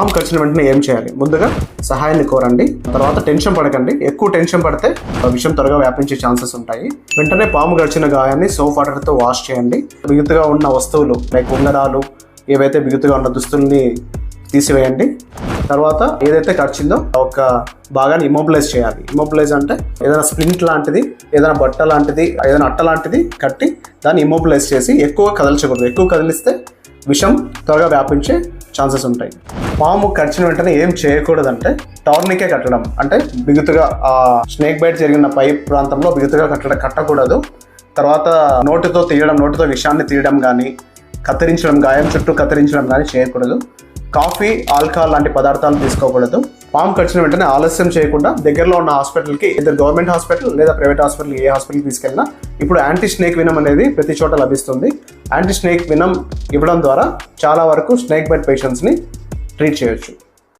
పాము కరిచిన వెంటనే ఏం చేయాలి? ముందుగా సహాయాన్ని కోరండి. తర్వాత టెన్షన్ పడకండి. ఎక్కువ టెన్షన్ పడితే విషయం త్వరగా వ్యాపించే ఛాన్సెస్ ఉంటాయి. వెంటనే పాము గడిచిన గాయాన్ని సోప్ వాటర్తో వాష్ చేయండి. బిగుతుగా ఉన్న వస్తువులు లైక్ ఉంగరాలు ఏవైతే బిగుతుగా ఉన్న దుస్తుల్ని తీసివేయండి. తర్వాత ఏదైతే ఖర్చిందో ఒక భాగాన్ని ఇమోబిలైజ్ చేయాలి. ఇమోబిలైజ్ అంటే ఏదైనా స్ప్లింట్ లాంటిది ఏదైనా బట్ట లాంటిది ఏదైనా అట్ట లాంటిది కట్టి దాన్ని ఇమోబిలైజ్ చేసి ఎక్కువ కదల్చకూడదు. ఎక్కువ కదిలిస్తే విషం త్వరగా వ్యాపించే ఛాన్సెస్ ఉంటాయి. పాము కరిచిన వెంటనే ఏం చేయకూడదంటే టౌర్నికే కట్టడం. అంటే బిగుతుగా ఆ స్నేక్ బైట్ జరిగిన పై ప్రాంతంలో బిగుతుగా కట్టడం కట్టకూడదు. తర్వాత నోటితో తీయడం నోటితో విషాన్ని తీయడం కానీ కత్తిరించడం గాయం చుట్టూ కత్తిరించడం కానీ చేయకూడదు. కాఫీ ఆల్కహాల్ లాంటి పదార్థాలు తీసుకోకూడదు. పాము కరిచిన వెంటనే ఆలస్యం చేయకుండా దగ్గరలో ఉన్న హాస్పిటల్కి ఇద్దరు గవర్నమెంట్ హాస్పిటల్ లేదా ప్రైవేట్ హాస్పిటల్ ఏ హాస్పిటల్కి తీసుకెళ్ళినా ఇప్పుడు యాంటీ స్నేక్ వినం అనేది ప్రతి చోట లభిస్తుంది. యాంటీ స్నేక్ వినం ఇవ్వడం ద్వారా చాలా వరకు స్నేక్ బైట్ పేషెంట్స్ని ట్రీట్ చేయొచ్చు.